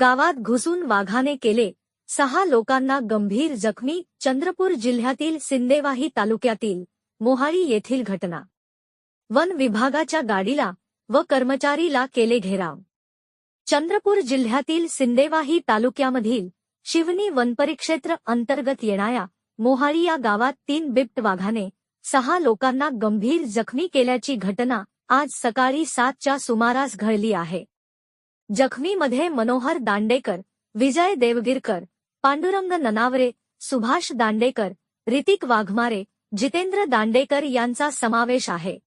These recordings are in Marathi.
गावात घुसून वाघाने केले. सहा लोकांना गंभीर जखमी चंद्रपूर जिल्ह्यातील सिंदेवाही तालुक्यातील मोहाळी येथील घटना. वन विभागाच्या गाडीला व कर्मचारीला केले घेराव. चंद्रपूर जिल्ह्यातील सिंदेवाही तालुक्यामधील शिवनी वनपरिक्षेत्र अंतर्गत येणाऱ्या मोहाळी या गावात तीन बिबट वाघाने सहा लोकांना गंभीर जखमी केल्याची घटना आज सकाळी सातच्या सुमारास घडली आहे. जखमीमध्ये मनोहर दांडेकर विजय देवगिरकर पांडुरंग ननावरे सुभाष दांडेकर ऋतिक वाघमारे जितेंद्र दांडेकर यांचा समावेश आहे.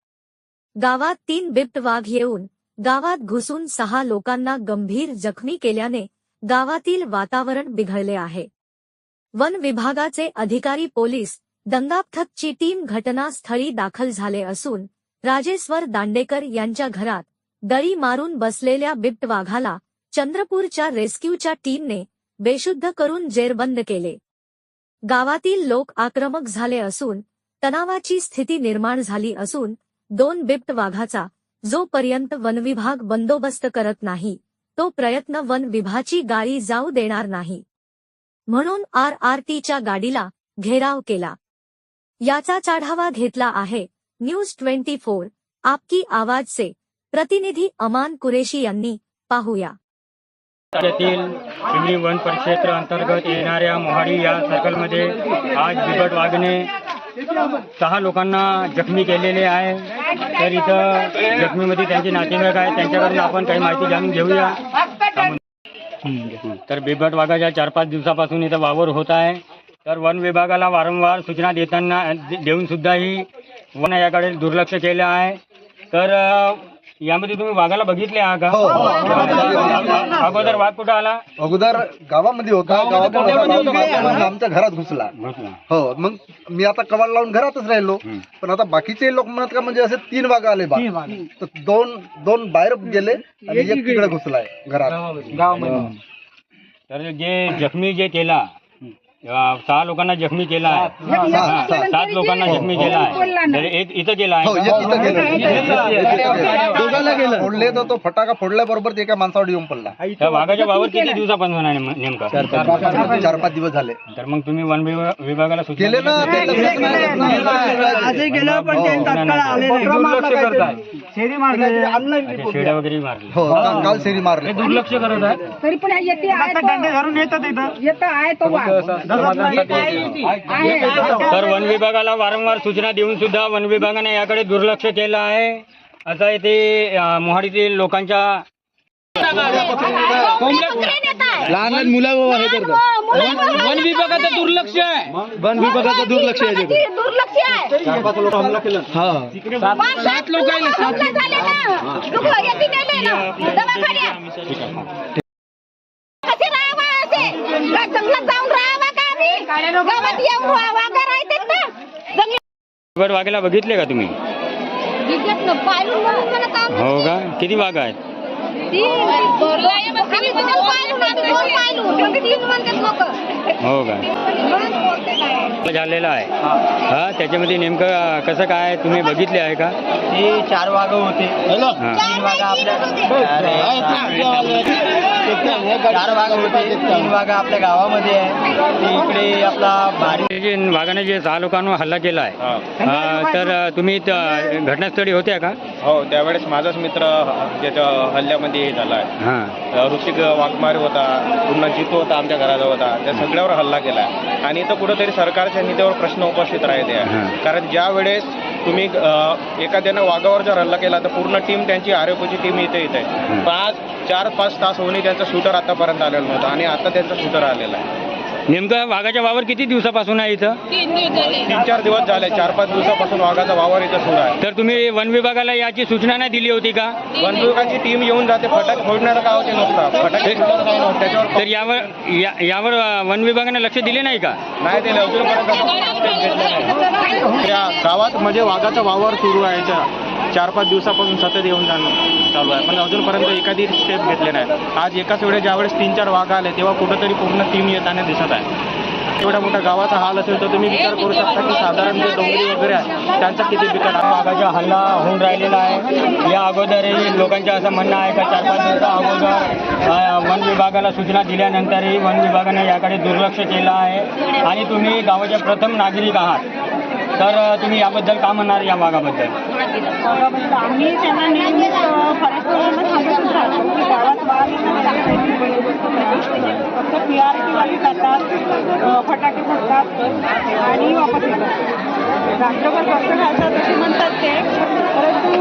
गावात तीन बिबट वाघ येऊन गावात घुसून सहा लोकांना गंभीर जखमी केल्याने गावातील वातावरण बिघडले आहे. वन विभागाचे अधिकारी पोलीस दंगापथकची टीम घटनास्थळी दाखल झाले असून राजेश्वर दांडेकर यांच्या घरात दळी मारून बसलेल्या बिबट वाघाला चंद्रपूरच्या रेस्क्यूच्या टीमने बेशुद्ध करून जेरबंद केले. गावातील लोक आक्रमक झाले असून तणावाची स्थिती निर्माण झाली असून दोन बिबट वाघाचा जोपर्यंत वनविभाग बंदोबस्त करत नाही तो प्रयत्न वन विभाची गाडी जाऊ देणार नाही. म्हणून आर आर टीच्या गाडीला घेराव केला. याचा चाढावा घेतला आहे न्यूज ट्वेंटी फोर आपकी आवाजचे प्रतिनिधी अमान कुरेशी यांनी पाहूया. राज्यातील चिमणी वन परिक्षेत्र अंतर्गत येणाऱ्या मोहाडी या सर्कलमध्ये आज बिबट वाघने सहा लोकांना जखमी केलेले आहे. तर इथं जखमीमध्ये त्यांचे नातेवाईक आहेत. त्यांच्याकडून आपण काही माहिती जाणून घेऊया. तर बिबट वाघाच्या चार पाच दिवसापासून इथं वावर होत आहे. तर वन विभागाला वारंवार सूचना देताना देऊन सुद्धाही वन याकडे दुर्लक्ष केलं आहे. तर यामध्ये तुम्ही वाघाला बघितले आहात हो. का? अगोदर वाघ कुठं आला? अगोदर गावामध्ये होता गावामध्ये. पण आमच्या घरात घुसला. घुसला. हो मग मी आता कवाड लावून घरातच राहिलो. पण आता बाकीचे लोक म्हणत का म्हणजे असे तीन वाघ आले बा. तर दोन दोन बाहेर गेले आणि एक तिकडे घुसलाय घरात. तर जे जखमी जे केला सहा लोकांना जखमी केला आहे हा, सात लोकांना जखमी केला आहे तर एक इथं केला हो आहे एक का? इथं गेलं एक इथं गेलं. दोघांना गेलं फोडले तर तो फटाका फोडल्याबरोबर ते एका माणसावर येऊन पडला त्या वाघाच्या वावर किती दिवसापासून आहे नेम- नेमका चार पाच दिवस झाले तर मग तुम्ही वन विभा- विभागाला सूचना केले ना ते दिली? लक्षात नाही येत ना. आजही गेलं पण ते हो. तात्काळ आले नाही दुर्लक्ष करताय शेरी मारले अच्छा, शेड्या वगैरे मारली हो का- काल सेरी मारले दुर्लक्ष करत आहे तरी पण येते आहे आता डंडे धरून येतात तो- येतं आहे तो वाघ आहे तर वन विभागाला वारंवार सूचना देऊन सुद्धा वन विभागाने याकडे दुर्लक्ष केलं आहे. असं येथे मोहाडीतील लोकांच्या लहान लहान मुलं हे करतात. वन विभागाचं दुर्लक्ष आहे. वन विभागाचं दुर्लक्ष आहे. दुर्लक्ष आहे. हा. सात लोक झाले ना गावात येऊन वाघा राहतात ना. जंगलात बिबट वाघेला बघितले का तुम्ही? घेतलं पायलून म्हणून म्हणत आहोत. हो का? किती वाघ आहेत? ती- आम्ही म्हणतात लोक. हो का? झालेला आहे. हा. त्याच्यामध्ये नेमकं अं, कसं काय तुम्ही बघितले आहे का? हे चार वाघ होते. हा. तीन वाघ आपल्या चार वाघ होते तीन वाघ आपल्या गावामध्ये आहे. ते इकडे आपला बारी हे जे वाघाने जे सहा लोकांवर हल्ला केला आहे तर अं, तुम्ही त- घटनास्थळी होत्या का? हो त्यावेळेस माझाच मित्र ज्याच्या हल्ल्यामध्ये हे झाला आहे. हा. ऋतिक वाघमारे होता पूर्ण जितू होता आमच्या घराजवळ होता त्या सगळ्यावर हल्ला केला आणि इथं कुठंतरी सरकारच्या नीतीवर प्रश्न उपस्थित राहते आहे. हां. कारण ज्या वेळेस तुम्ही अ, एखाद्यानं वाघावर जर हल्ला केला तर पूर्ण टीम त्यांची आरोग्याची टीम इथे येते हं. पण आज चार पाच तास होऊन त्यांचा शूटर आतापर्यंत आलेला नव्हता आणि आता त्यांचा शूटर आलेला आहे. नेमकं वाघाच्या वावर किती दिवसापासून आहे इथं? तीन चार दिवस झाले चार पाच दिवसापासून वाघाचा वावर इथं सुरू आहे. तर तुम्ही वन विभागाला याची सूचना नाही दिली होती का? वन विभागाची टीम येऊन जाते फटाके फोडणारं काय होते नसतं? फटाके नव्हतं त्याच्यावर तर यावर या- यावर अं, वन विभागाने लक्ष दिले नाही का? नाही दिले अजूनपर्यंत. त्या गावात म्हणजे वाघाचा वावर सुरू आहे त्या चार पाच दिवसापासून सतत येऊन जाणं चालू आहे. पण अजूनपर्यंत एखादी स्टेप घेतले नाही. आज एकाच वेळेस ज्यावेळेस तीन चार वाघ आले तेव्हा कुठंतरी पूर्ण टीम येताना दिसत आहे. एवढ्या मोठ्या गावाचा हाल असेल तर तुम्ही विचार करू शकता की साधारण जे डोंगरी वगैरे आहे त्यांचा किती बिकट आहे? वाघाचा हल्ला होऊन राहिलेला आहे. या अगोदरही लोकांचं असं म्हणणं आहे का चार पाच दिवसा अगोदर वन विभागाला सूचना दिल्यानंतरही वन विभागाने याकडे दुर्लक्ष केलं आहे. आणि तुम्ही गावाचे प्रथम नागरिक आहात. तर तुम्ही याबद्दल का म्हणणार या वाघाबद्दल आम्ही त्यांना नेहमीच फॉरेस्टवाल्यांना सांगतच राहतो की गावात वाघ फक्त पी आर टीवाले जातात अ, फटाके फोडतात आणि वापस येतात रात्रभर फक्त घालतात असे म्हणतात ते. परंतु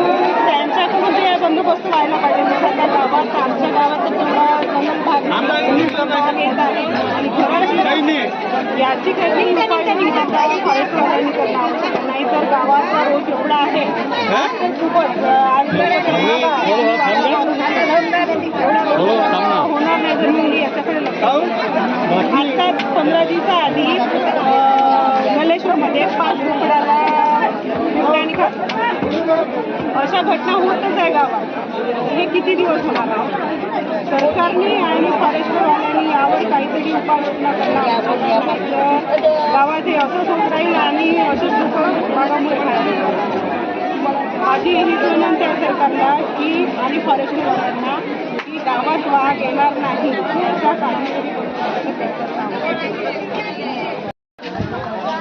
त्यांच्याकडून ते बंदोबस्त व्हायला पाहिजे. जसं त्या गावात आमच्या गावात तर तेवढा भाग येत आहे आणि खरंच याची आवश्यक आहे. नाहीतर गावाचा रोज एवढा आहे. तर खूपच होणार नाही जर मी याच्याकडे आता पंधरा दिवसाआधी मलेश्वरमध्ये पाच. अशा घटना होतच आहे गावात. हे किती दिवस होणार? सरकारने यावर काहीतरी उपाययोजना करणं आवश्यक आहे. गावात हे असंच होत राहील आणि असंच लोक भागामुळे खायला माझी ही विनंती आहे सरकारला की आणि फॉरेस्टवाल्यांना की गावात वाघ येणार नाही याचा काहीतरी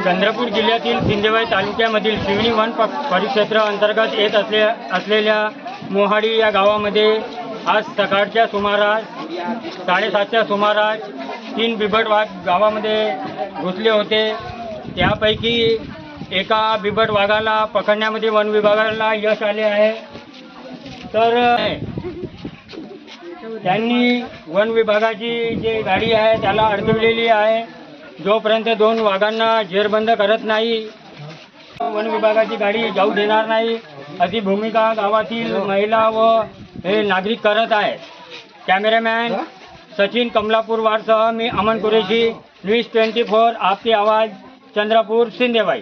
चंद्रपूर जिल्ह्यातील सिंदेवाई तालुक्यामधील शिवणी वन प- परिक्षेत्र अंतर्गत येत असले असलेल्या मोहाडी या गावामध्ये आज सकाळच्या सुमारास साडेसातच्या सुमारास तीन बिबटवाघ गावामध्ये घुसले होते. त्यापैकी एका बिबट वाघाला पकडण्यामध्ये वन विभागाला यश आले आहे. तर त्यांनी वन विभागाची जी गाडी आहे त्याला अडकवलेली आहे. जोपर्यंत दोन वाघांना जेरबंद करत नाही वन विभागाची गाडी जाऊ देणार नाही. अशी भूमिका गावातील महिला व हे नागरिक करत आहे कॅमेरामॅन सचिन कमलापूर वारसह मी Aman Qureshi news twenty four आपकी आवाज चंद्रपूर सिंदेबाई